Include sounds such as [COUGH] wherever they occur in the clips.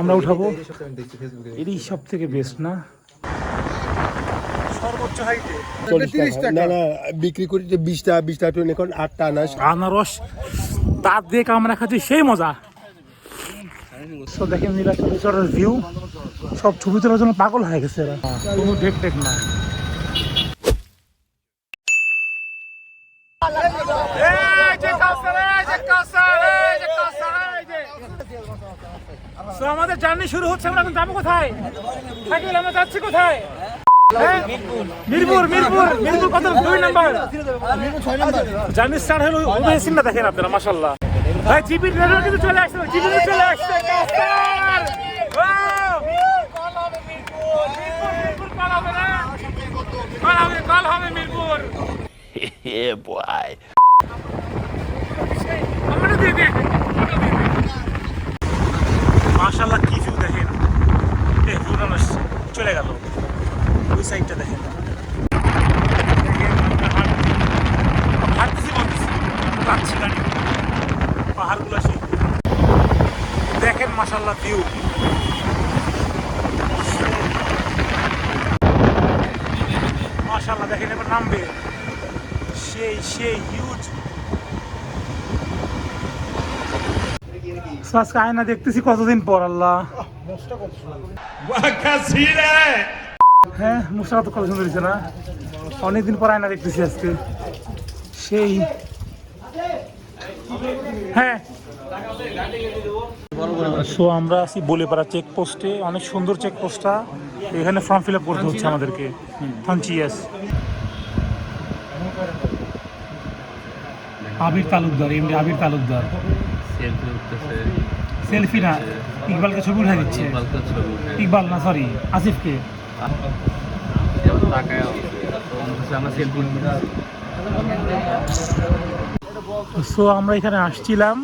আমরা উঠাবো। এরই সব থেকে বেস্ট না? বিক্রি করি যে বিশটা বিশটা টন এখন আটটা আনারস দিয়ে খাচ্ছি সেই মজা। তো দেখেন নীলাচলের ভিউ সব ছবি তোলার জন্য পাগল হয়ে গেছে এরা। কোনো ডেক টেক না So, আমাদের জার্নি শুরু হচ্ছে, আমরা এখন যাব কোথায়? সাইকেল, আমরা যাচ্ছি কোথায়? হ্যাঁ? মিরপুর মিরপুর দুই নাম্বার। সিনটা দেখেন আপনারা ভাই রেলওয়ে চলে চলে হবে মিরপুর. [LAUGHS] আমরা দিয়ে দে মাশাআল্লাহ কি ভিউ দেখেন? এই চলে গেল। ওই সাইডটা দেখেন। পাহাড়গুলো দেখেন মাশাআল্লাহ ভিউ মাশাআল্লাহ, দেখেন এবার নামবে। সেই সেই হিউজ আজকে আয়না দেখতেছি কতদিন পর, আল্লাহ। হ্যাঁ মুশারফ তো কত সুন্দর হয়েছে না? অনেকদিন পর আয়না দেখতেছি আজকে। সেই। হ্যাঁ। সো আমরা আছি বলেপাড়া চেকপোস্টে অনেক সুন্দর চেকপোস্টটা এখানে ফর্ম ফিল আপ করতে হচ্ছে আমাদেরকে। থানচি ইয়াস আবির তালুকদার এমনি আবির তালুকদার। সেলফি উঠতেছে। সেলফি না ইকবালকে ছবি উঠে দিচ্ছে। ইকবালকে ছবি ইকবাল না সরি আসিফকে। তাকায় আমরা সেলফি সো আমরা এখানে আসছিলাম।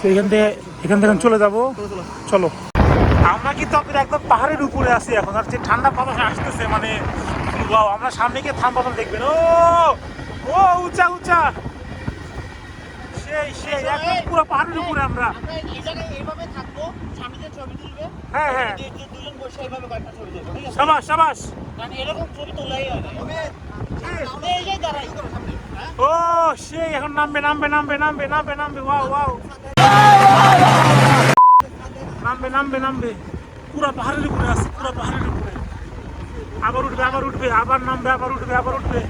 তো এখান থেকে এখান থেকে চলে যাব। চলো। আমরা কিন্তু আপনার একদম পাহাড়ের উপরে আছি এখন। আর যে ঠান্ডা বাতাস আসতেছে মানে আমরা সামনে গিয়ে ঠান্ডা বাতাস দেখবেন। ও ও উঁচা উঁচা। সেই সেই একদম পুরো পাহাড়ের উপরে আমরা। আমরা এই জায়গায় এইভাবে থাকব সামনে ছবি তুলবে। হ্যাঁ হ্যাঁ। দু- দু- দুজন বসে এইভাবে কয়েকটা ছবি তুলবো ঠিক আছে? সাবাস সাবাস। কারণ এরকম ছবি তোলাই হয় না। এই যে দাঁড়াই হ্যাঁ? ও সেই এখন নামবে নামবে নামবে নামবে নামবে নামবে ওয়াও ওয়াও। নামবে নামবে নামবে। পুরো পাহাড়ের উপরে আছে পুরো পাহাড়ের উপরে। আবার উঠবে আবার উঠবে আবার নামবে আবার উঠবে আবার উঠবে।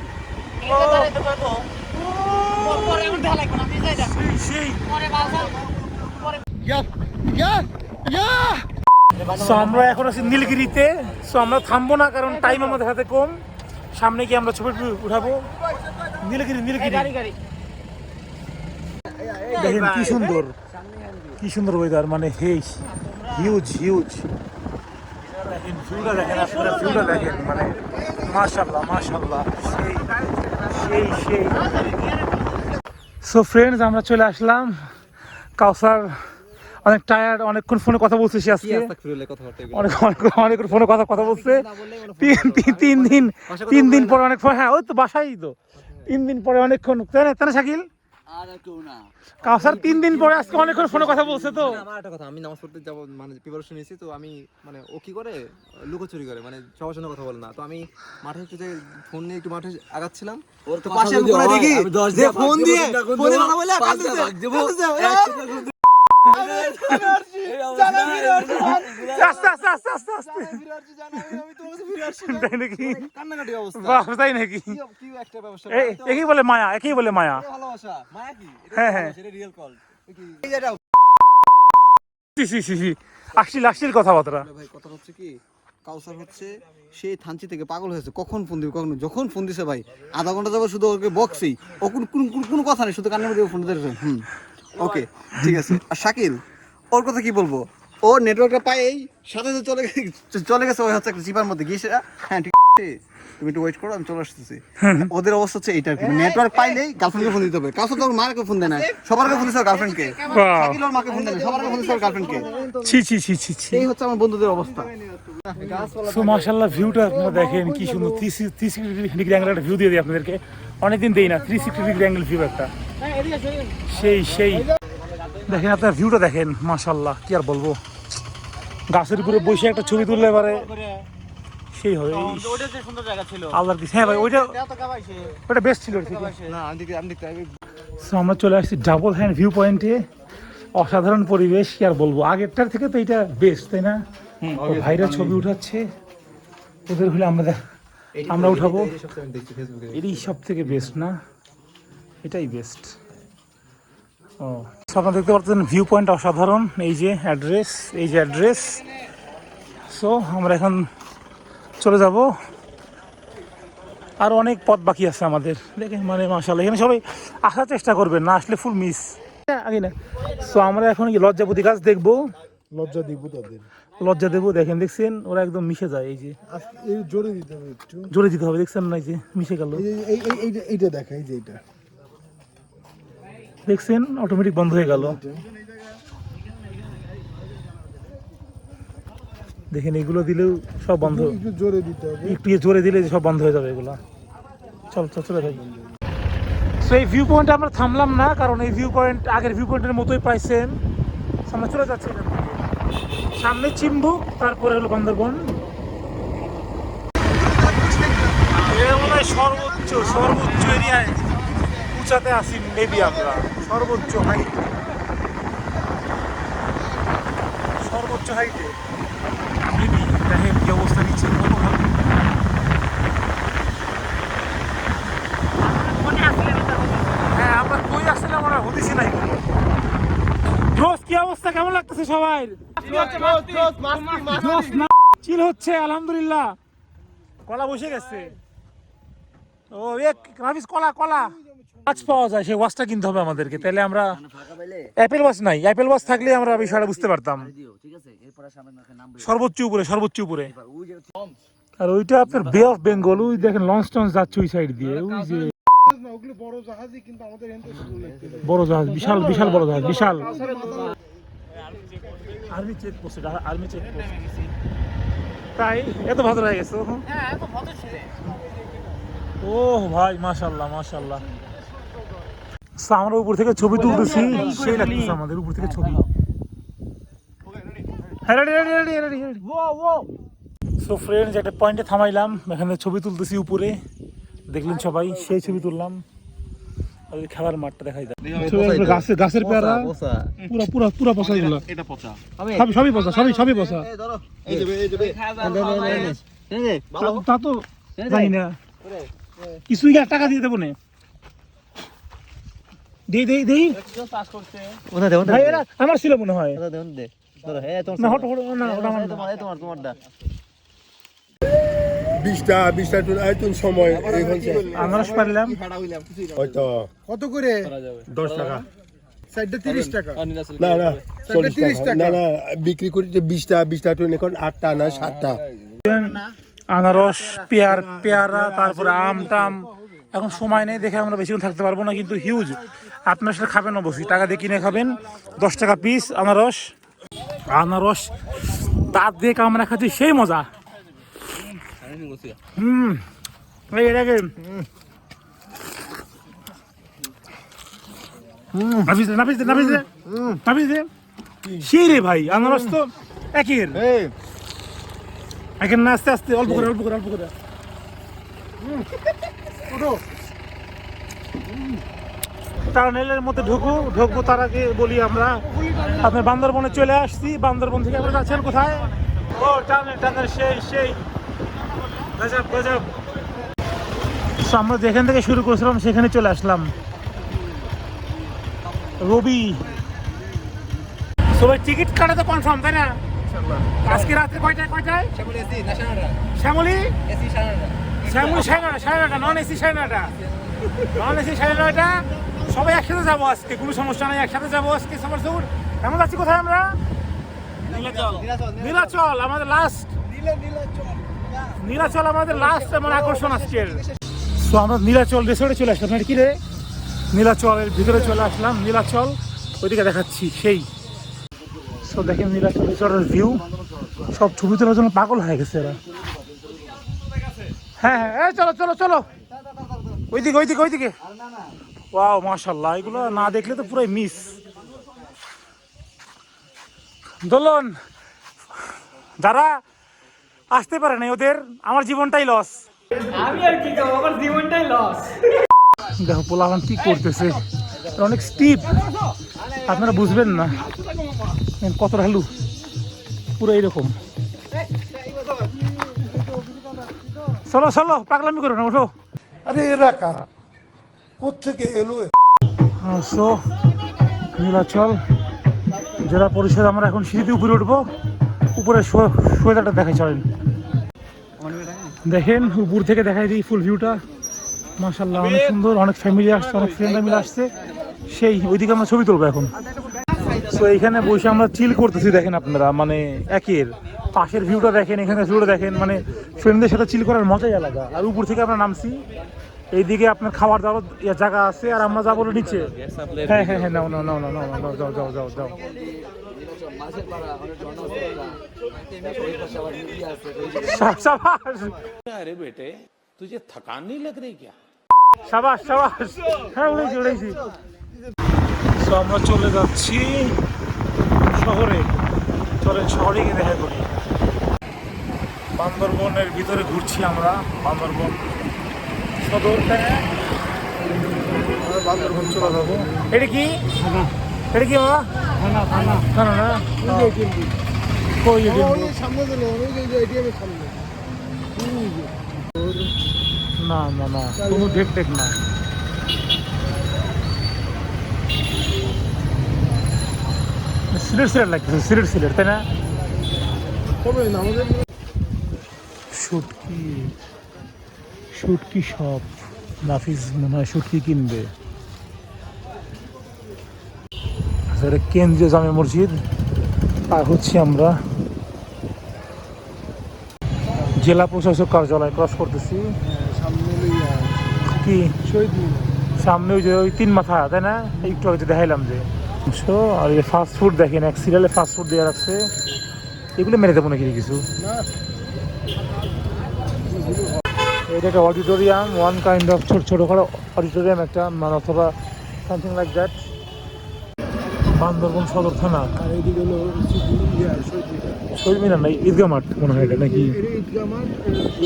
সো আমরা এখন আছি নীলগিরিতে। সো আমরা থামবো না কারণ টাইম আমাদের হাতে কম। সামনে গিয়ে আমরা ছবি উঠাবো। নীলগিরি নীলগিরি। দেখেন কি সুন্দর। কি সুন্দর ওয়েদার মানে হেই হিউজ হিউজ দেখেন ভিউটা দেখেন আপনারা ভিউটা দেখেন মানে মাশাল্লাহ মাশাল্লাহ সেই সেই সেই। সো ফ্রেন্ডস আমরা চলে আসলাম। কাউসার অনেক টায়ার্ড অনেকক্ষণ ফোনে কথা বলছে সে আজকে। অনেক অনেক ফোনে কথা কথা বলছে। তিন তিন তিন দিন তিন দিন পরে অনেক হ্যাঁ ওই তো বাসাই তো। তিন দিন পরে অনেকক্ষণ তাই না তাই না শাকিল? আর কেউ না কাউসার তিন দিন পরে আজকে অনেকক্ষণ ফোনে কথা বলছে তো আমার একটা কথা আমি নামাজ পড়তে যাব মানে প্রিপারেশন নিয়েছি তো আমি মানে ও কি করে লুকোচুরি করে মানে সবার সঙ্গে কথা বলে না তো আমি মাঠে একটু ফোন নিয়ে একটু মাঠে আগাচ্ছিলাম তো পাশে আমি দেখি ফোন দিয়ে ফোনে কথা বলে আস্তে আস্তে আস্তে আস্তে আস্তে তাই নাকি? কান্নাকাটি অবস্থা? বাহ তাই নাকি? কি কি একটা ব্যবসা? একই বলে মায়া একই বলে মায়া। ভালোবাসা। মায়া কি? হ্যাঁ, হ্যাঁ। এটা রিয়েল কল এই যেটা সি সি সি সি আসছিল আসছিল কথাবার্তা। ভাই কথা হচ্ছে কি? কাউসার হচ্ছে সেই থানচি থেকে পাগল হয়েছে। কখন ফোন দিবে কখন? যখন ফোন দিছে ভাই আধা ঘণ্টা যাব শুধু ওকে বক্সেই ও কোনো কোনো- কোনো- কথা নেই শুধু কান্নার মধ্যে ফোন হুম। ওকে ঠিক আছে। আর শাকিল ওর কথা কি বলব? ও নেটওয়ার্কটা পাই সাথে সাথে চলে গে- চলে গেছে ওই হচ্ছে জিপার মধ্যে। গিয়েছে হ্যাঁ ঠিক আছে তুমি একটু ওয়েট করো আমি চলে আসতেছি। ওদের অবস্থা হচ্ছে এইটা কি নেটওয়ার্ক পাইলেই গার্লফ্রেন্ডকে ফোন দিতে হবে। কাউসার তো মাকে ফোন দেয় না সবারকে ফোন দিচ্ছে গার্লফ্রেন্ডকে। শাকিল ওর মাকে ফোন দেয় না সবারকে ফোন দিচ্ছে গার্লফ্রেন্ডকে ছি ছি ছি ছি ছি। এই হচ্ছে আমার বন্ধুদের অবস্থা। সো মাশাল্লাহ ভিউটা আপনারা দেখেন কি সুন্দর। থ্রি সিক্সটি ডিগ্রি অ্যাঙ্গেল একটা ভিউ দিয়ে দিই আপনাদেরকে। অনেকদিন দেই না three sixty degree angle view একটা। সেই সেই। দেখেন আপনার ভিউটা দেখেন মাশাল্লাহ কি আর বলব। গাছের উপরে বসে একটা ছবি তুললে পারে। সেই হবে এই ওটা যে সুন্দর জায়গা ছিল। আল্লাহর কিছু হ্যাঁ ভাই ওইটা এত ওটা বেস্ট ছিল আমরা চলে আসছি ডাবল হ্যান্ড ভিউ পয়েন্টে অসাধারণ পরিবেশ কি আর বলব। আগেরটার থেকে তো এটা বেস্ট তাই না? ভাইরা ছবি উঠাচ্ছে। ওদের হলে আমরা দেখ- আমরা উঠাবো। এটাই সব থেকে বেস্ট না? এটাই বেস্ট ও। আপনারা দেখতে পাচ্ছেন ভিউ পয়েন্ট অসাধারণ এই যে অ্যাড্রেস এই যে অ্যাড্রেস সো আমরা এখন চলে যাব। আর অনেক পথ বাকি আছে আমাদের। দেখেন মানে মাসাল্লাহ এখানে সবাই আসার চেষ্টা করবেন না আসলে ফুল মিস আগে না। সো আমরা এখন লজ্জাপতি গাছ দেখব? লজ্জা দিব তাদের। লজ্জা দেবো দেখেন দেখছেন? ওরা একদম মিশে যায় এই যে। এই জোরে দিতে হবে জোরে দিতে হবে দেখছেন না এই যে মিশে গেল। এই এই এই- এইটা এইটা দেখা এই যে এইটা। দেখছেন অটোমেটিক বন্ধ হয়ে গেল। দেখেন এগুলো দিলেও সব বন্ধ। একটু জোরে দিতে হবে। একটু জোরে দিলে সব বন্ধ হয়ে যাবে এগুলো। চল চল চলে যাই। সো এই ভিউ পয়েন্টে আমরা থামলাম না কারণ এই ভিউ পয়েন্ট আগের ভিউ পয়েন্টের মতোই পাইছেন। সেম আমরা চলে যাচ্ছি। সামনে চিম্বুক তারপরে হলো বান্দরবন এর মনে হয় সর্বোচ্চ সর্বোচ্চ এরিয়ায়। উঁচাতে আছি মেবি আমরা। সর্বোচ্চ হাইট সর্বোচ্চ হাইটে মেবি দেখেন কি অবস্থা নিচ্ছে কত ভালো। হ্যাঁ আমরা কই আসছিলাম আমরা হতেছি নাই। কি অবস্থা? কেমন লাগতেছে সবাই? না চিল হচ্ছে আলহামদুলিল্লাহ। কলা বসে গেছে। ও এক রাবিস কলা কলা। ওয়াচ পাওয়া যায় সেই ওয়াচটা কিনতে হবে আমাদেরকে। তাহলে আমরা অ্যাপেল ওয়াচ নাই। অ্যাপেল ওয়াচ থাকলে আমরা বিষয়টা বুঝতে পারতাম। সর্বোচ্চ উপরে সর্বোচ্চ উপরে। আর ওইটা আপনার বে অফ বেঙ্গল ওই দেখেন লঞ্চ টঞ্চ যাচ্ছে ওই সাইড দিয়ে ওই যে বড় জাহাজ বিশাল বিশাল বড় জাহাজ বিশাল। আর্মি আর্মি তাই? এত ভালো হয়ে গেছে ভদ্র ও ভাই মাশাল্লাহ মাশাল্লাহ। আমরা উপর থেকে ছবি তুলতেছি। সেই লাগতেছে আমাদের উপর থেকে ছবি। হ্যাঁ সো ফ্রেন্ডস একটা পয়েন্টে থামাইলাম। এখানে ছবি তুলতেছি উপরে। দেখলেন সবাই সেই ছবি তুললাম। আর খেলার মাঠটা দেখাই গাছের গাছের পেয়ারা। পুরা পুরা পুরা পচা এগুলো। এটা পচা সবই সবই পচা সবই সবই পচা এই যাবে এই যাবে তা- তা তো জানি না। কিছুই টাকা দিয়ে দেবো না? দেই দেই দেই চাষ করছে ভাই এরা আমার ছিল মনে হয়। দে না হট হট না ওটা আমার। তোমার তোমারটা বিশটা বিশটা আইতুন সময় এখন আনারস পারলাম। হয়তো। কত করে? দশ টাকা। সাইডটা তিরিশ টাকা। না না না না বিক্রি করি যে বিশটা বিশটা টুন এখন আটটা না সাতটা। আনারস পেয়ার পেয়ারা তারপরে আম টাম। এখন সময় নেই দেখে আমরা বেশিক্ষণ থাকতে পারব না কিন্তু হিউজ আপনার সাথে খাবেন অবশ্যই। টাকা দিয়ে কিনে খাবেন। দশ টাকা পিস আনারস। আনারস দাঁত দিয়ে কামড়া খাচ্ছি সেই মজা। হুম এটাকে নাফিস দে নাফিস দে নাফিস দে। নাফিস দে। সেই রে ভাই আনারস তো একের। না আস্তে আস্তে অল্প করে অল্প করে অল্প করে। টানেলের মধ্যে ঢুকবো ঢুকবো তার আগে বলি আমরা আপনার বান্দরবনে চলে আসছি। বান্দরবন থেকে আমরা যাচ্ছেন কোথায়? ও টানেল টানেল সেই সেই। গজব গজব। আমরা যেখান থেকে শুরু করেছিলাম সেখানে চলে আসলাম। রবি। সবাই টিকিট কাটা তো কনফার্ম তাই না? আজকে রাত্রে কয়টায় কয়টায়? শ্যামলি শ্যামলি? সাড়ে নটা সাড়ে নটা নন এসি সাড়ে নটা নন এসি সাড়ে নটা [LAUGHS] সবাই একসাথে যাব আজকে কোনো সমস্যা নেই একসাথে যাব আজকে সবার সবুর কেমন যাচ্ছি কোথায় আমরা? নীলাচল। আমাদের লাস্ট নীলাচল আমাদের লাস্ট মানে আকর্ষণ আজকের। তো আমরা নীলাচল রেসর্টে চলে আসলাম। মানে কি রে? নীলাচলের ভিতরে চলে আসলাম। নীলাচল ওইদিকে দেখাচ্ছি সেই। সো দেখেন নীলাচল রিসর্টের ভিউ সব ছবি তোলার জন্য পাগল হয়ে গেছে এরা। হ্যাঁ হ্যাঁ এই চলো চলো চলো। ওইদিকে ওইদিকে ওইদিকে। ওয়াও মাশাল্লাহ এগুলো না দেখলে তো পুরো মিস দোলন যারা আসতে পারে না ওদের আমার জীবনটাই লস আমি আর কি করব? আমার জীবনটাই লস দেখো পোলাপান কি করতেছে? অনেক স্টিপ আপনারা বুঝবেন না। কত ঢালু পুরো এইরকম চলো চলো পাগলামি করো না ওঠো। আরে এরা কারা? কোথেকে এলো সো নীলাচল জেলা পরিষদ, আমরা এখন সিঁড়িতে উপরে উঠবো। উপরে সোয়েদারটা দেখে চলেন। দেখেন, উপর থেকে দেখাই দিই ফুল ভিউটা মাশাল্লাহ অনেক সুন্দর, অনেক ফ্যামিলি আসছে, অনেক ফ্রেন্ডরা মিলে আসছে। সেই, ওইদিকে আমরা ছবি তুলবো এখন। তো এইখানে বসে আমরা চিল করতেছি, দেখেন আপনারা মানে একের। পাশের ভিউটা দেখেন, এখানে ভিউটা দেখেন মানে ফ্রেন্ডদের সাথে চিল করার মজাই আলাদা। আর উপর থেকে আমরা নামছি এইদিকে আপনার খাওয়ার দাওয়ার ইয়ে জায়গা আছে আর আমরা যাব নিচে। হ্যাঁ হ্যাঁ হ্যাঁ নাও নাও নাও নাও নাও যাও যাও যাও যাও। আরে বেটে থকান নেই লাগ সাবাস সাবাস। হ্যাঁ উড়েছি উড়েছি। তো আমরা চলে যাচ্ছি শহরে। চলে শহরে গিয়ে দেখা করি। বান্দরবনের ভিতরে ঘুরছি আমরা বান্দরবন। সদর থেকে বান্দরবন চলে যাব এটা কি? এটা কি বাবা? না না? না কই সামনে দিল ওই যে এটিএমের সামনে না না না কোনো ডেট টেক না। সিলেট সিলেট লাগতেছে সিলেট সিলেট তাই না? তবে শুটকি শপ নাফিস মনে হয় শুটকি কিনবে। আচ্ছা, এটা কেন্দ্রীয় জামে মসজিদ। আর হচ্ছে আমরা জেলা প্রশাসক কার্যালয় ক্রস করতেছি। সামনে কি? সামনে ওই যে ওই তিন মাথা তাই না? একটু আগে দেখাইলাম যে। আর এই ফাস্ট ফুড দেখেন এক সিরিয়ালে ফাস্ট ফুড দেওয়া রাখছে এগুলো মেরে দেবো নাকি কিছু? এটা একটা অডিটোরিয়াম ওয়ান কাইন্ড অফ ছোট ছোটোখাটো অডিটোরিয়াম একটা মানে অথবা সামথিং লাইক দ্যাট বান্দরবন সদর থানা। আর এইদিকে হলো শহীদ মিনার নাই ঈদগাহ মাঠ মনে হয় এটা নাকি?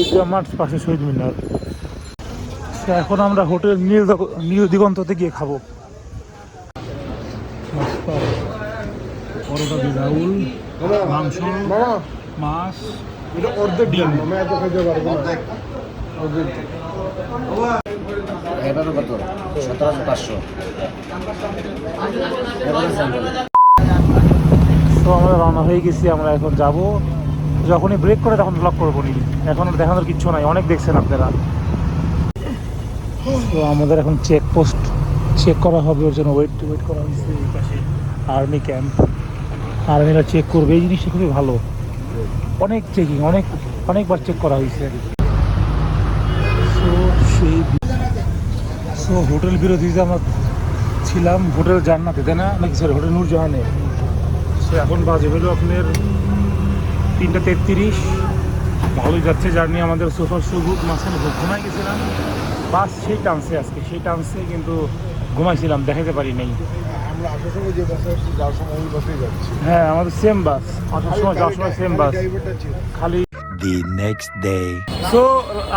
ঈদগাহ মাঠ পাশে শহীদ মিনার। এখন আমরা হোটেল নীল নীল দিগন্ততে গিয়ে খাব। পরোটা মাংস মাছ। এটা অর্ধেক ডিম। আমি এত খেতে পারব তো আমরা রওনা হয়ে গেছি, আমরা এখন যাব। যখনই ব্রেক করে তখন ব্লক করব নি এখন দেখানোর কিচ্ছু নাই, অনেক দেখছেন আপনারা। তো আমাদের এখন চেক পোস্ট চেক করা হবে, ওর জন্য ওয়েট ওয়েট করা হয়েছে আর্মি ক্যাম্প আর্মিরা চেক করবে, এই জিনিসটা খুবই ভালো। অনেক চেকিং অনেক, অনেকবার চেক করা হয়েছে। সেই সো হোটেল বিরোধীতে আমরা ছিলাম হোটেল জান্নাতে তাই না? নাকি সরি হোটেল নূরজাহানে সে এখন বাজে হলো আপনার তিনটা তেত্রিশ। ভালোই যাচ্ছে জার্নি আমাদের সোফার সুগুড মাঝখানে ঘুমাই গেছিলাম। বাস সেই টানছে আজকে সেই টানছে কিন্তু ঘুমাইছিলাম দেখাতে পারি নাই। হ্যাঁ আমাদের সেম বাস। আসার সময় যাওয়ার সময় সেম বাস। খালি The next day. সো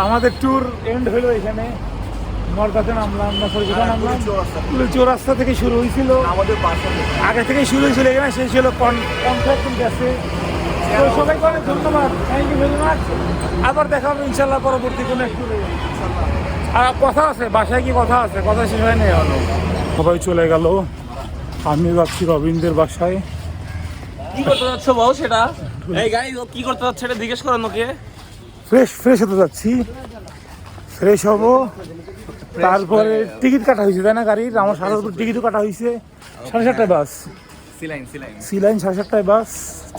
আমাদের ট্যুর এন্ড হলো এখানে। নরকাতে নামলাম না সরি কোথায় নামলাম চৌরাস্তা থেকে। শুরু হয়েছিল। আমাদের বাসা আগে থেকে শুরু হয়েছিল এখানে শেষ হলো কন্ট্রাক্ট গেছে তো সবাইকে অনেক ধন্যবাদ। থ্যাংক ইউ ভেরি মাচ আবার দেখা হবে ইনশাল্লাহ পরবর্তী কোনো একটু আর কথা আছে বাসায় কি কথা আছে? কথা শেষ হয় না এখনও। সবাই চলে গেল। আমি যাচ্ছি রবীন্দ্রের বাসায়। কি করতে যাচ্ছ বল সেটা? এই গাই কি করতে যাচ্ছে এটা জিজ্ঞেস করেন ওকে। ফ্রেশ ফ্রেশ হতে যাচ্ছি। ফ্রেশ হব। তারপরে টিকিট কাটা হয়েছে তাই না গাড়ির আমার সাড়ে টিকিটও কাটা হয়েছে। সাড়ে সাতটায় বাস। সিলাইন সিলাইন সি সাড়ে সাতটায় বাস।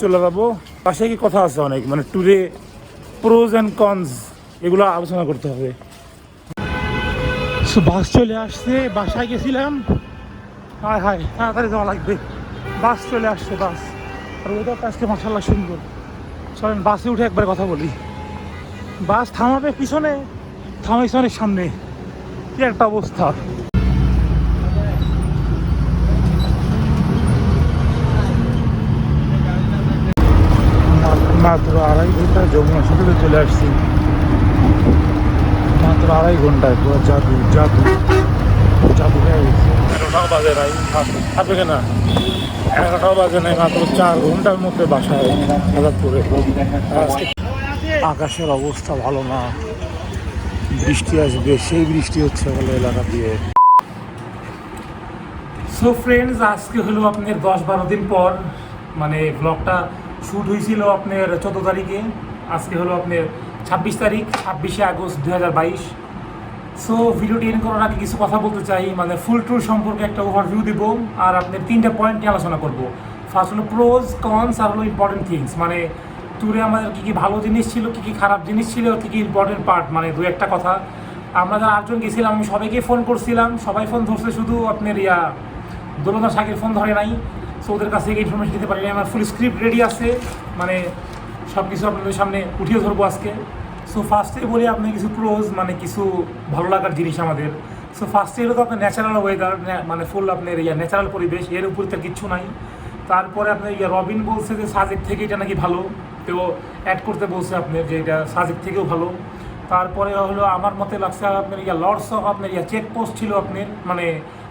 চলে যাব। পাশে কি কথা আছে অনেক? মানে ট্যুরে প্রোজ অ্যান্ড কনস এগুলো আলোচনা করতে হবে। সো বাস চলে আসছে বাসায় গেছিলাম। হায় হায় তাড়াতাড়ি যাওয়া লাগবে। বাস চলে আসছে বাস। আর ওয়েদারটা আজকে মাসাল্লাহ সুন্দর। চলেন, বাসে উঠে একবার কথা বলি। বাস থামাবে পিছনে, থামাইছে অনেক সামনে। কি একটা অবস্থা। মাত্র আড়াই ঘণ্টা যমুনা সেতুতে চলে আসছি। মাত্র আড়াই ঘন্টায় পুরো জাদু জাদু। জাদু হয়ে গেছে। বাজে নাই থাকবে কেনা এগারোটাও বাজে মাত্র চার ঘণ্টার মধ্যে বাসায় আকাশের অবস্থা ভালো না, বৃষ্টি আসবে, সেই বৃষ্টি হচ্ছে বলে এলাকা দিয়ে। সো ফ্রেন্ডস আজকে হলো আপনার দশ বারো দিন পর মানে ব্লগটা শ্যুট হয়েছিল আপনার চোদ্দ তারিখে। আজকে হলো আপনার ছাব্বিশ তারিখ, ছাব্বিশে আগস্ট দু হাজার বাইশ। সো ভিডিওটি এন্ড করার আগে কিছু কথা বলতে চাই। মানে ফুল ট্যুর সম্পর্কে একটা ওভারভিউ দিব আর আপনার তিনটা পয়েন্ট নিয়ে আলোচনা করব। ফার্স্ট হলো প্রোজ কনস আর হলো ইম্পর্টেন্ট থিংস মানে ট্যুরে আমাদের কী কী ভালো জিনিস ছিল, কী কী খারাপ জিনিস ছিল, কী কী ইম্পর্টেন্ট পার্ট মানে দু একটা কথা। আমরা যারা আটজন গেছিলাম, আমি সবাইকে ফোন করছিলাম। সবাই ফোন ধরছে শুধু আপনার ইয়া দোলনা শাকের ফোন ধরে নাই। সো ওদের কাছ থেকে ইনফরমেশন দিতে পারি আমার ফুল স্ক্রিপ্ট রেডি আছে। মানে সব কিছু আপনাদের সামনে উঠিয়ে ধরবো আজকে। সো ফার্স্টে বলি আপনি কিছু ক্লোজ মানে কিছু ভালো লাগার জিনিস আমাদের। সো ফার্স্টে হলো তো আপনার ন্যাচারাল ওয়েদার মানে ফুল আপনার ইয়া ন্যাচারাল পরিবেশ, এর উপরে তার কিচ্ছু নাই। তারপরে আপনার ইয়া রবিন বলছে যে সাজেক থেকে এটা নাকি ভালো। তো অ্যাড করতে বলছে আপনার যে এটা সাজেক থেকেও ভালো। তারপরে হলো আমার মতে লাগছে আপনার ইয়া লর্ডস অফ আপনার ইয়া চেকপোস্ট ছিল আপনার মানে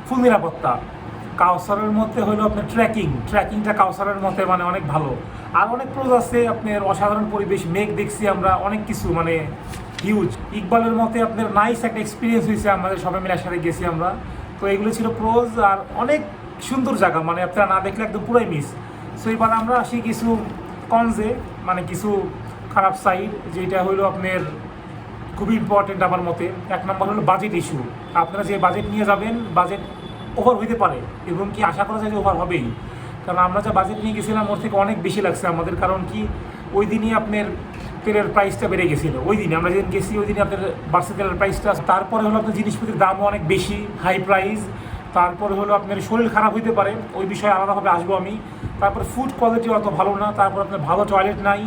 ফুল নিরাপত্তা। কাউসারের মধ্যে হলো আপনার ট্রেকিং ট্রেকিংটা কাউসারের মধ্যে মানে অনেক ভালো। আর অনেক প্রোজ আছে, আপনার অসাধারণ পরিবেশ, মেঘ দেখছি আমরা, অনেক কিছু মানে হিউজ ইকবালের মতে আপনার নাইস একটা এক্সপিরিয়েন্স হয়েছে, আমাদের সবাই মিলে একসাথে গেছি আমরা। তো এগুলো ছিল প্রোজ আর অনেক সুন্দর জায়গা মানে আপনারা না দেখলে একদম পুরাই মিস সো এবার আমরা আসি কিছু কনজে মানে কিছু খারাপ সাইড যেটা হলো আপনার খুবই ইম্পর্টেন্ট আমার মতে। এক নম্বর হলো বাজেট ইস্যু আপনারা যে বাজেট নিয়ে যাবেন বাজেট ওভার হইতে পারে, এবং কি আশা করা যায় যে ওভার হবেই। কারণ আমরা যা বাজেট নিয়ে গেছিলাম, ওর থেকে অনেক বেশি লাগছে আমাদের, কারণ কি ওই দিনই আপনার তেলের প্রাইসটা বেড়ে গেছিল। ওই দিনে আমরা যেদিন গেছি, ওই দিনে আপনার বাড়ছে তেলের প্রাইসটা তারপরে হলো আপনার জিনিসপত্রের দামও অনেক বেশি হাই প্রাইস তারপরে হলো আপনার শরীর খারাপ হইতে পারে, ওই বিষয়ে আলাদাভাবে আসব আমি। তারপর ফুড কোয়ালিটি অত ভালো না, তারপর আপনার ভালো টয়লেট নাই।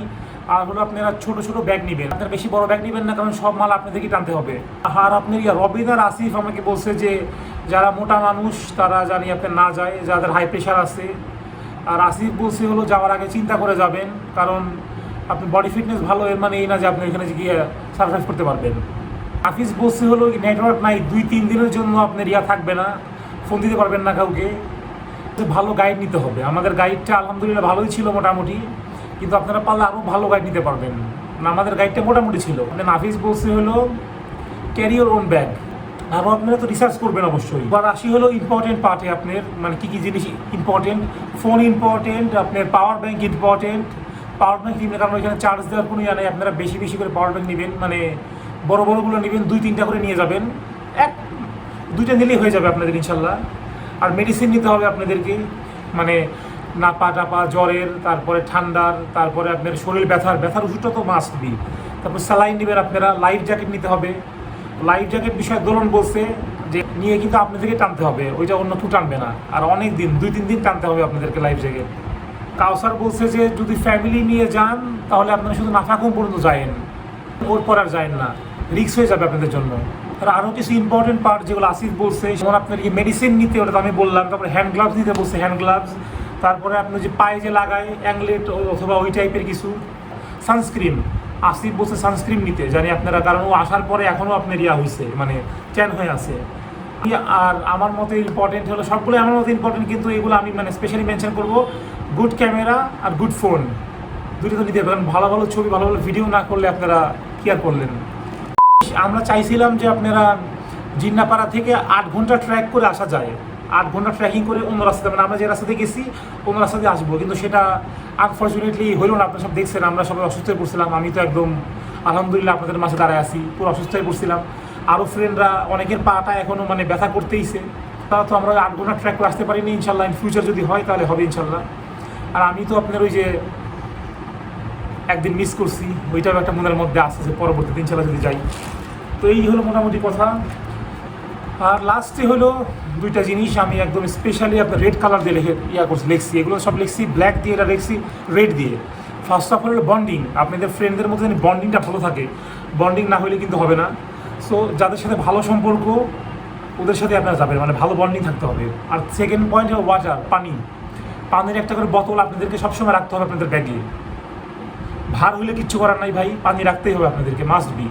আর হলো আপনারা ছোট ছোট ব্যাগ নেবেন। আপনার বেশি বড় ব্যাগ নেবেন না, কারণ সব মাল আপনাদেরকে টানতে হবে। আর আপনার ইয়া, রবিন আর আসিফ আমাকে বলছে যে, যারা মোটা মানুষ, তারা জানি আপনার না যায়, যাদের হাই প্রেশার আছে। আর আসিফ বলছে হলো, যাওয়ার আগে চিন্তা করে যাবেন, কারণ আপনি বডি ফিটনেস ভালো, এর মানে এই না যে আপনি এখানে গিয়ে সার্ভাইভ করতে পারবেন। আফিস বলছে হলো নেটওয়ার্ক নাই, দুই, তিন দিনের জন্য আপনার ইয়া থাকবে না ফোন দিতে পারবেন না কাউকে। ভালো গাইড নিতে হবে। আমাদের গাইডটা আলহামদুলিল্লাহ ভালোই ছিল মোটামুটি। কিন্তু আপনারা পারলে আরও ভালো গাইড নিতে পারবেন। না আমাদের গাইডটা মোটামুটি ছিল। মানে নাফিস বলছে হলো ক্যারি ওর ওন ব্যাগ আরও আপনারা তো রিসার্চ করবেন অবশ্যই। এবার আসি হলো ইম্পর্টেন্ট পার্টে আপনার মানে কী কী জিনিস ইম্পর্টেন্ট ফোন ইম্পর্টেন্ট আপনার power bank important power bank নিবেন, কারণ এখানে চার্জ দেওয়ার কোনো ইয়ে নেই। আপনারা বেশি বেশি করে পাওয়ার ব্যাঙ্ক নেবেন মানে বড় বড়গুলো নেবেন, দুই তিনটা করে নিয়ে যাবেন। এক, দুইটা নিলেই হয়ে যাবে আপনাদের ইনশাল্লাহ। আর মেডিসিন নিতে হবে আপনাদেরকে। মানে নাপা টাপা জ্বরের, তারপরে ঠান্ডার, তারপরে আপনার শরীর ব্যথার ব্যথার ওষুধটা তো মাস্ট বি তারপর স্যালাইন নেবেন আপনারা লাইফ জ্যাকেট নিতে হবে। লাইফ জ্যাকেট বিষয়ে দোলন বলছে যে, নিয়ে কিন্তু আপনাদেরকে টানতে হবে। ওইটা অন্য কেউ টানবে না। আর অনেক দিন, দুই তিন দিন টানতে হবে আপনাদেরকে লাইফ জ্যাকেট কাউসার বলছে যে, যদি ফ্যামিলি নিয়ে যান, তাহলে আপনারা শুধু নাফাকুম পর্যন্ত যায়েন। ওর পর আর যায়েন না। রিক্স হয়ে যাবে আপনাদের জন্য। আর আরও কিছু ইম্পর্টেন্ট পার্ট যেগুলো আসিফ বলছে, যেমন আপনার মেডিসিন নিতে ওটা তো আমি বললাম, তারপরে হ্যান্ড গ্লাভস নিতে বলছে হ্যান্ড গ্লাভস তারপরে আপনি যে পায়ে যে লাগায় অ্যাংলেট অথবা ওই টাইপের কিছু সানস্ক্রিন আসিফ বলছে সানস্ক্রিন নিতে, জানি আপনারা, কারণ ও আসার পরে এখনও আপনার ইয়া হয়েছে মানে চ্যান হয়ে আছে। আর আমার মতে ইম্পর্টেন্ট হলো, সবগুলো আমার মতে ইম্পর্টেন্ট কিন্তু এগুলো আমি মানে স্পেশালি মেনশন করব গুড ক্যামেরা আর গুড ফোন দুটো তো নিতে কারণ ভালো ভালো ছবি, ভালো ভালো ভিডিও না করলে আপনারা কি আর করলেন? আমরা চাইছিলাম যে আপনারা জিন্নাপাড়া থেকে আট ঘণ্টা ট্র্যাক করে আসা যায়। আট ঘণ্টা ট্র্যাকিং করে অন্য রাস্তাতে মানে আমরা যে রাস্তাতে গেছি, অন্য রাস্তাতে আসব। কিন্তু সেটা আনফর্চুনেটলি হইল না, আপনারা সব দেখছেন, আমরা সবাই অসুস্থ হয়ে পড়ছিলাম, আমি তো একদম, আলহামদুলিল্লাহ আপনাদের মাঝে দাঁড়ায় আছি, পুরো অসুস্থ হয়ে পড়ছিলাম। আরও ফ্রেন্ডরা অনেকের পাটা এখনও মানে ব্যথা করতেইছে তা তো আমরা আট ঘণ্টা ট্র্যাক করে আসতে পারিনি, ইনশাল্লাহ ইন ফিউচার যদি হয় তাহলে হবে ইনশাল্লাহ। আর আমি তো আপনার ওই যে একদিন মিস করছি ওইটাও একটা মনের মধ্যে আসছে যে পরবর্তী ইনশাল্লাহ যদি যাই। তো এই হলো মোটামুটি কথা। আর লাস্টে হলো দুইটা জিনিস, আমি একদম স্পেশালি আপনার রেড কালার দিয়ে লিখে ইয়া করছি, লিখছি। এগুলো সব লিখছি ব্ল্যাক দিয়ে এটা লিখছি রেড দিয়ে। ফার্স্ট অফ অল হলো বন্ডিং আপনাদের ফ্রেন্ডদের মধ্যে যদি বন্ডিংটা ভালো থাকে। বন্ডিং না হলে কিন্তু হবে না। সো যাদের সাথে ভালো সম্পর্ক, ওদের সাথে আপনারা যাবেন। মানে ভালো বন্ডিং থাকতে হবে। আর সেকেন্ড পয়েন্ট হলো ওয়াটার পানি। পানির একটা করে বোতল আপনাদেরকে সবসময় রাখতে হবে আপনাদের ব্যাগে। ভার হলে কিচ্ছু করার নাই ভাই, পানি রাখতেই হবে আপনাদেরকে মাস্ট বি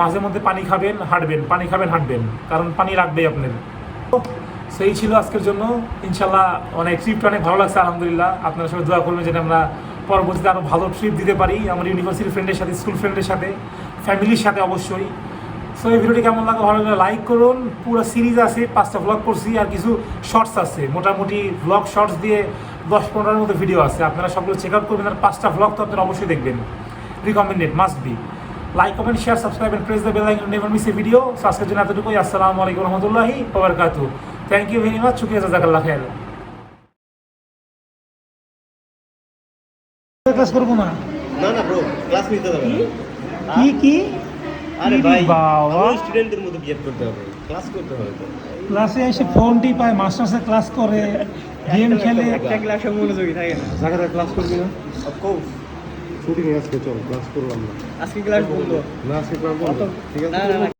মাঝে মধ্যে পানি খাবেন, হাঁটবেন, পানি খাবেন, হাঁটবেন, কারণ পানি রাখবেই আপনার। সেই ছিল আজকের জন্য। ইনশাল্লাহ অনেক ট্রিপটা অনেক ভালো লাগছে, আলহামদুলিল্লাহ। আপনারা সবাই দোয়া করবেন যেন আমরা পরবর্তীতে আরও ভালো ট্রিপ দিতে পারি আমার ইউনিভার্সিটি ফ্রেন্ডের সাথে স্কুল ফ্রেন্ডের সাথে ফ্যামিলির সাথে অবশ্যই। সো এই ভিডিওটি কেমন লাগে ভালো লাগলে লাইক করুন। পুরো সিরিজ আছে, পাঁচটা ভ্লগ করছি, আর কিছু শর্টস আছে। মোটামুটি ভ্লগ শর্টস দিয়ে দশ পনেরোর মতো ভিডিও আছে। আপনারা সবগুলো চেক আউট করবেন, আর পাঁচটা ভ্লগ তো আপনারা অবশ্যই দেখবেন। Recommended must be like comment share subscribe and press the bell icon never miss a video so আজকের জন্য এতটুকুই। আসসালামু আলাইকুম রহমতুল্লাহি ওয়া বারাকাতুহু থ্যাংক ইউ ভেরি মাচ শুকরিয়া জাজাকাল্লাহ খায়ের ক্লাস করব না? না না ব্রো ক্লাস নিতে হবে কি? কি আরে ভাই বাবা। স্টুডেন্টদের মতো বিহেভ করতে হবে। ক্লাস করতে হবে তো। ক্লাসে এসে ফোনটি পায় মাস্টার্সে ক্লাস করে [LAUGHS] গেম খেলে। ক্লাসে মনোযোগী থাকে না। জায়গাটা ক্লাস করবি না? অফকোর্স ছুটি নিয়ে আজকে চল ক্লাস করলাম না। আজকে ক্লাস বন্ধ। না আজকে ক্লাস বন্ধ। ঠিক আছে?